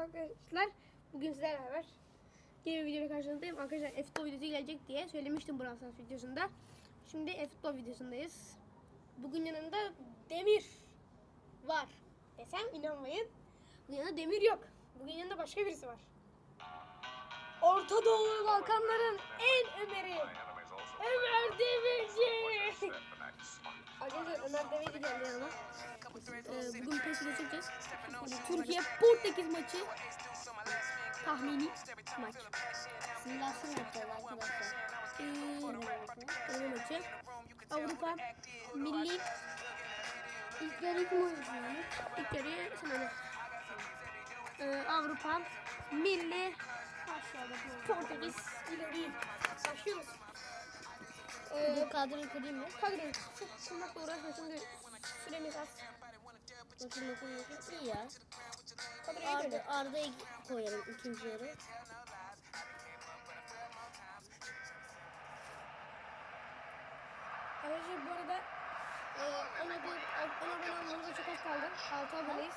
arkadaşlar. Bugün sizlerle beraber yeni bir videoyla karşınızdayım. Arkadaşlar e-futbol videosu gelecek diye söylemiştim Brawl videosunda. Şimdi e-futbol videosundayız. Bugün yanında Demir var desem inanmayın. Bugün yanında Demir yok. Bugün yanında başka birisi var. Orta Doğu Balkanların en Ömer'i. Türkiye Portekiz maçı. Tahmini maç. Simülasyon yapacağız arkadaşlar. Ee, maçı. Avrupa Milli İlk yarı kim oynayacak? ilk oyna. Ee, Avrupa Milli Portekiz ileri. Başlıyoruz. Ee, Bu kadroyu kurayım mı? kadroyu çok kurmakla uğraşma çünkü süremiz az. Bakayım bakayım bakayım. İyi ya. Arda. Arda'yı koyalım ikinci yarı. Arkadaşlar bu arada e, ona bir ona abone olmamıza çok az kaldı. 6 aboneyiz.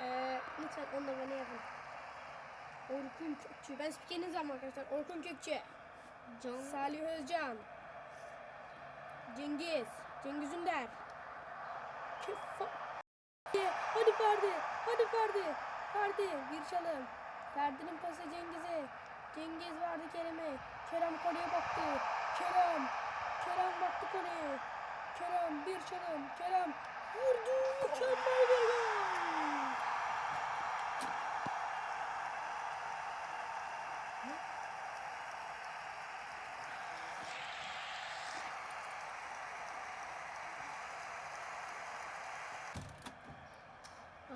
E, lütfen onu abone yapın. Orkun Kökçü. Ben spikeriniz ama arkadaşlar. Orkun Kökçü. Can. Salih Özcan. Cengiz. Cengiz Ünder. Kefa. Hadi Ferdi. Hadi Ferdi. Ferdi. Bir çalım. Ferdi'nin pası Cengiz'e. Cengiz verdi Kerem'e. Kerem kaleye baktı. Kerem. Kerem baktı kaleye. Kerem bir çalım. Kerem vurdu. Mükemmel bir gol.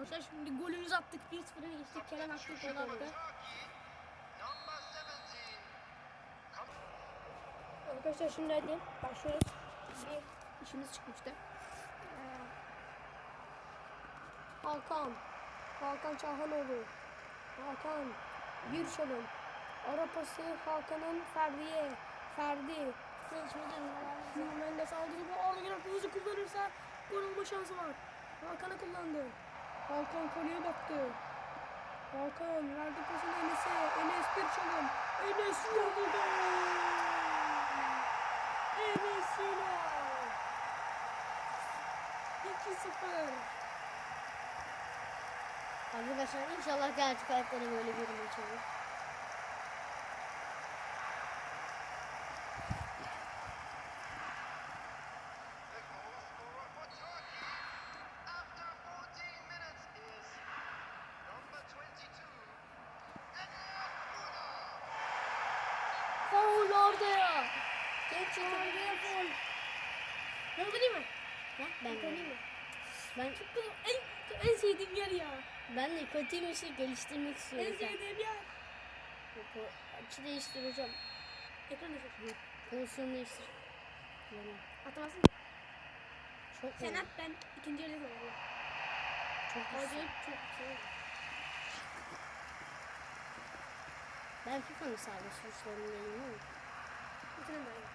Arkadaşlar şimdi golümüzü attık. 1-0'a geçtik. Kerem attı. Gol attı. Arkadaşlar şimdi hadi başlıyoruz. Bir işimiz çıkmıştı. Ee, Hakan. Hakan Çahanoğlu. Hakan. Bir çalım. Ara pası Hakan'ın Ferdi'ye. Ferdi. Mendes aldı gibi Arda Güler hızlı kullanırsa gol olma şansı var. Hakan'a kullandı. Hakan kaleye baktı. Hakan verdi pasını Enes'e. Enes bir çalım. Enes vurdu gol. Enes Ünal. 2-0. Arkadaşlar inşallah gerçek da böyle bir maç olur. Ben okuyayım mı? Ha, ben okuyayım mı? ben En, en sevdiğim yer ya. ben de kötü bir şey geliştirmek En istiyorum. sen. sevdiğim yer. Bu açı değiştir hocam. Ekran düşür. Pozisyon değiştir. Yani Atamazsın. çok Sen at ben ikinci yerde koyarım. Çok. Acayip çok güzel. Ben FIFA'nın serbest vuruşlarındayım ama. Bir tane daha.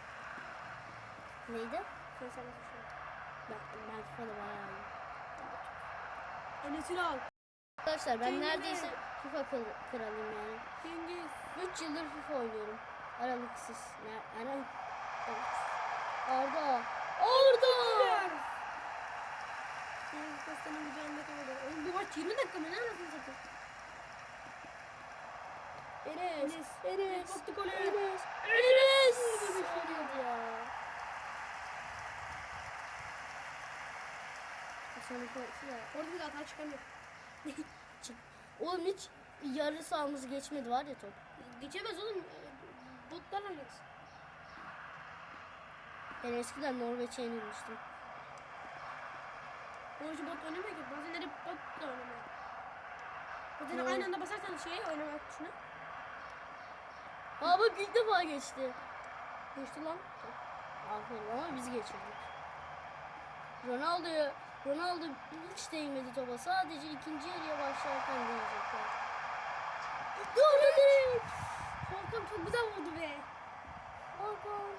İyi. Neydi? Sen sen düşün. Ben, ben FIFA'da bayağı iyiyim. Enes Ünal. Arkadaşlar ben Cengiz. neredeyse FIFA kral- kralıyım yani. Cengiz. 3 yıldır FIFA oynuyorum. Aralıksız. Ne, ara... Evet. Arda. Arda! Cengiz Kostan'ın gücünde kaldı. Oğlum bu maç 20 dakika mı? Ne anasını satayım? Enes. Enes. Enes. Baktı gole. Enes. Enes. Olmadı ya. Sonra ya. Orada bir hata çıkamıyor. Oğlum hiç yarı sahamızı geçmedi var ya top. Geçemez oğlum. Botlarla oynarsın. Ben eskiden Norveç'e yenilmiştim. Oyuncu bot oynamıyor ki. Bazenleri botla oynamıyor. Bazen Doğru. aynı anda basarsan şeye oynamak tuşuna. Aa bak ilk defa geçti. Geçti lan. Aferin ama biz geçirdik. Ronaldo Ronaldo hiç değmedi topa. Sadece ikinci yarıya başlarken değecekler. Gol dedik. Hakan çok güzel vurdu be. Hakan.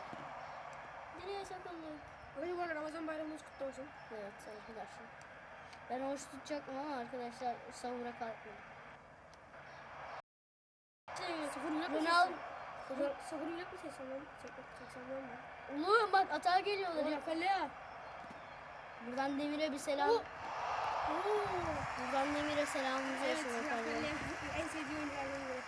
Nereye saklandık? Hadi bu arada Ramazan bayramınız kutlu olsun. Evet arkadaşlar. Ben hoş tutacaktım ama arkadaşlar savura kalkmadı. Sıfır yok mu Ronaldo. Sıfır yok mu sesin lan? Seksen mı? Oğlum bak atağa geliyorlar. Ya. Buradan Demir'e bir selam. Oo. Buradan Demir'e selamımızı Evet, olsun efendim. En sevdiğim oyunculardan biri.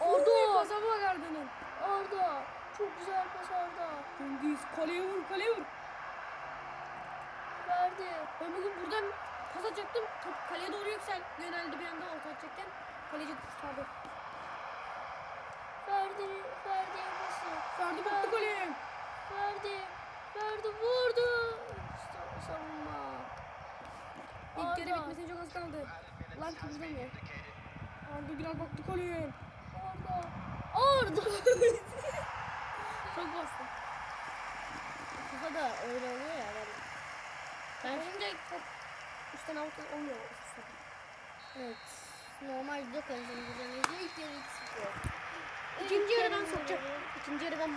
Orada. Pasa bak Arda'nın. Orada. Çok güzel pas orada. Cengiz kaleye vur kaleye vur. Verdi. Ben bugün buradan pas atacaktım. Top kaleye doğru yüksel yöneldi bir anda orta atacakken. Kaleci tutardı. Verdi. Verdi pası. Sardı baktı kaleye. Verdi. Verdi. Vurdu. İşte savunma. İlk yarı Arda. bitmesine çok az kaldı. Lan kıpırdamıyor. Arda Güler baktı kaleye. Orada. Orada. Çok bastı. FIFA da öyle oluyor ya. Ben, ben Bence top üstten altı olmuyor. evet. Normal video önce ilk yarı 2-0. İkinci yarı ben sokacağım. İkinci yarı ben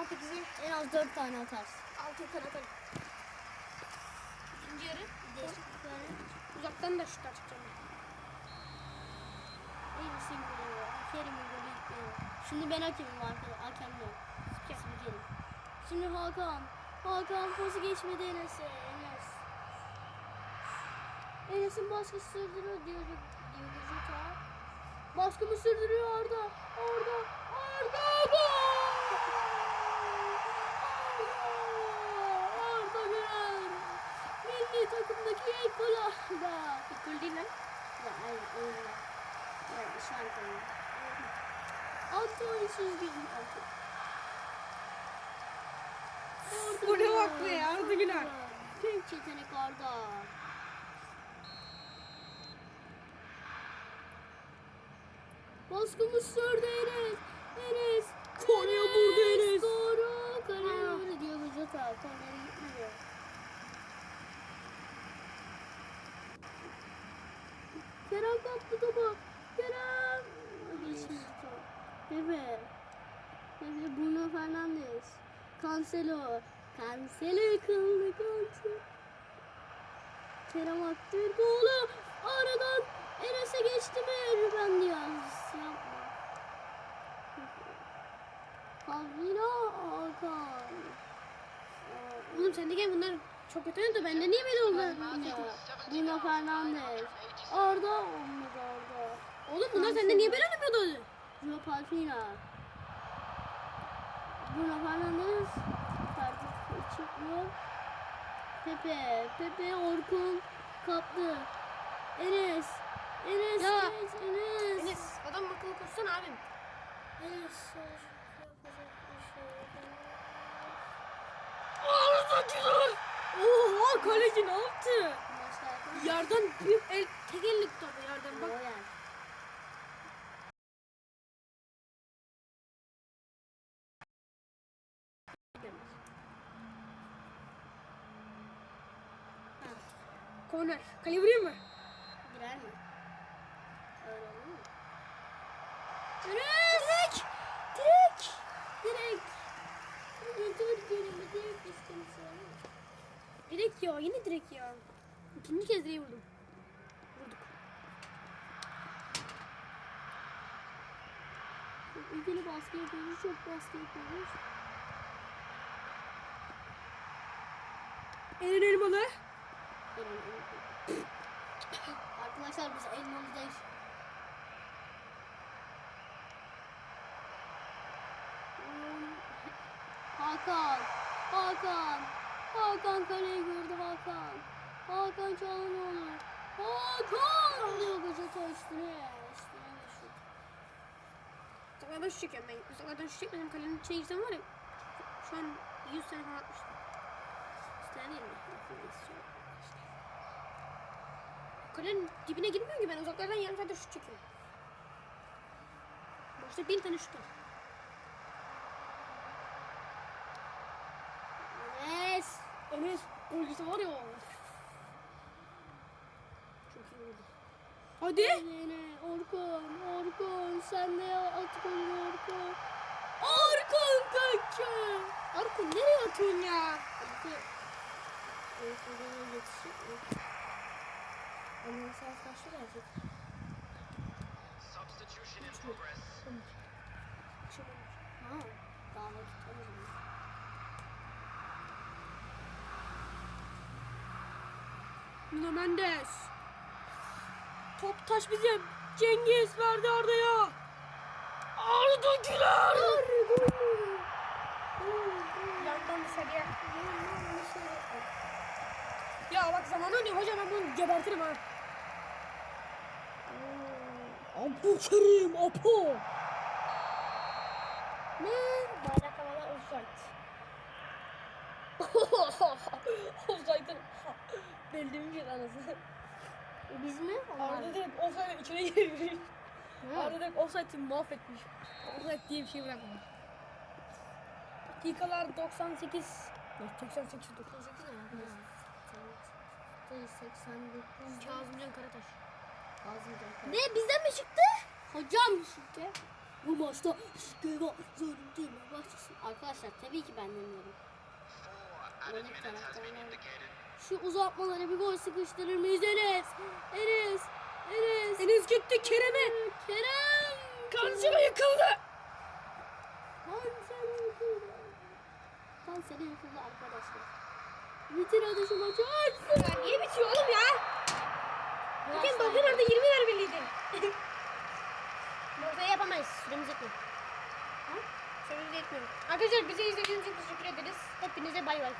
alt ikizi En az 4 tane atarsın. Tane atarım. İkinci yarı uzaktan da şutlar çıkacağım. Elis'in golü. Kerim'in golü ilk Şimdi ben hakemim arkadaşlar. Hakem yok. Spikerim. Şimdi Hakan. Hakan pası geçmedi Enes'e. Enes. Enes'in baskısı sürdürüyor diyor diyor Jota. Baskımı sürdürüyor Arda. Arda. Arda gol! Arda! Arda Güler. Milli takımdaki ilk gol Arda. İlk gol değil lan. Ya hayır öyle. Ya şarkı. Antoine çizgi. Bu ne bak be, Arda Güler. Büyük yetenek Arda. Baskımız sürdü Enes. Enes. Konuya vurdu Enes. Doğru. Kaleye Ha. vurdu diyor Vücata. Kornere gitmiyor. Kerem kaptı topu. Kerem. Geçmiş top. Pepe. Pepe Bruno Fernandes. Cancelo. Cancelo yıkıldı Cancelo. Kerem attı bir golü. Aradan Enes'e geçti mi? Ruben Diaz. Yapma. Pavlina Hakan. Oğlum sendeyken bunlar çok kötü oynadı. Bende niye böyle oldu? Bruno Fernandes. Arda olmadı Arda. Oğlum bunlar sende niye böyle oynamıyordu? Joe Palfina. Bruno Fernandes. Ferdi çıkmıyor. Pepe. Pepe Orkun kaptı. Enes. Enes. Ya. Enes. Enes. Enes adam akıllı koşsana abim. Enes. Yapacak bir şey yok. Oha kaleci ne yaptı? Yerden bir el, tek ellik topu yerden bak. Royal. Korner. Kale vuruyor mu? Girer mi? Öyle olur mu? Direkt! Direkt. Direkt. Türkiye'nin bir direkt istemesi var mı? Direkt ya yine direkt ya. İkinci kez direği vurdum. Vurduk. Çok ilgili baskı yapıyoruz. Çok baskı yapıyoruz. Eren Elmalı. Arkadaşlar biz elmalıdayız. Hakan. Hakan. Hakan kaleyi gördü Hakan. Hakan Çalhanoğlu. Hakan diyor Gaceta üstüne. Üstüne de şut. Uzaklardan şu çekiyorum ben. Uzaklardan şu çekmedim. Kalenin içine girsem var ya. Şu an 100 sene falan atmıştım. İsteyen değil mi? Kalenin dibine girmiyor ki ben uzaklardan yarım saatte şut çekiyorum. Boşta bin tane şut var. Enes. Golcüsü var ya. Çok iyi oldu. Hadi. Yine Orkun. Orkun. Sen de at golünü Orkun. Orkun Kökçü. Arkun nereye atıyorsun ya? Orkun. Eğitimden yetişecek mi? Annem saat kaçta gelecek? Substitution in progress. Ha, daha vakit var o zaman. Nuno Mendes. Top taş bizim. Cengiz verdi Arda'ya. Arda Güler. Yandan dışarıya. Ya bak zaman oynuyor hocam ben bunu gebertirim ha. Apo Kerim Apo. Ne? Bayrak havada offside. Offside'ın belli bir anasını. Biz mi? Arda direkt offside içine girmiş. Arda direkt offside'i mahvetmiş. Offside diye bir şey bırakmamış. Dakikalar 98. Yok 88 98 ne ya? 89. Kazımcan Karataş. Ne bizden mi çıktı? Hocam şike. Bu maçta şike var. Zorundayım. Başlasın. Arkadaşlar tabii ki ben demiyorum. Been taraftarlar. Şu uzatmalara bir gol sıkıştırır mıyız Enes? Enes. Enes. Deniz gitti Kerem'e. Kerem. Kansere yıkıldı. Kanser yıkıldı. Kanser yıkıldı arkadaşlar. Bitir hadi şu maçı. Açsın. Ya niye bitiyor oğlum ya? Hakem dokun orada 20 vermeliydin. Burada yapamayız. Süremiz yetmiyor. Ha? Süremiz yetmiyor. Arkadaşlar bizi izlediğiniz için teşekkür ederiz. Hepinize bay bay.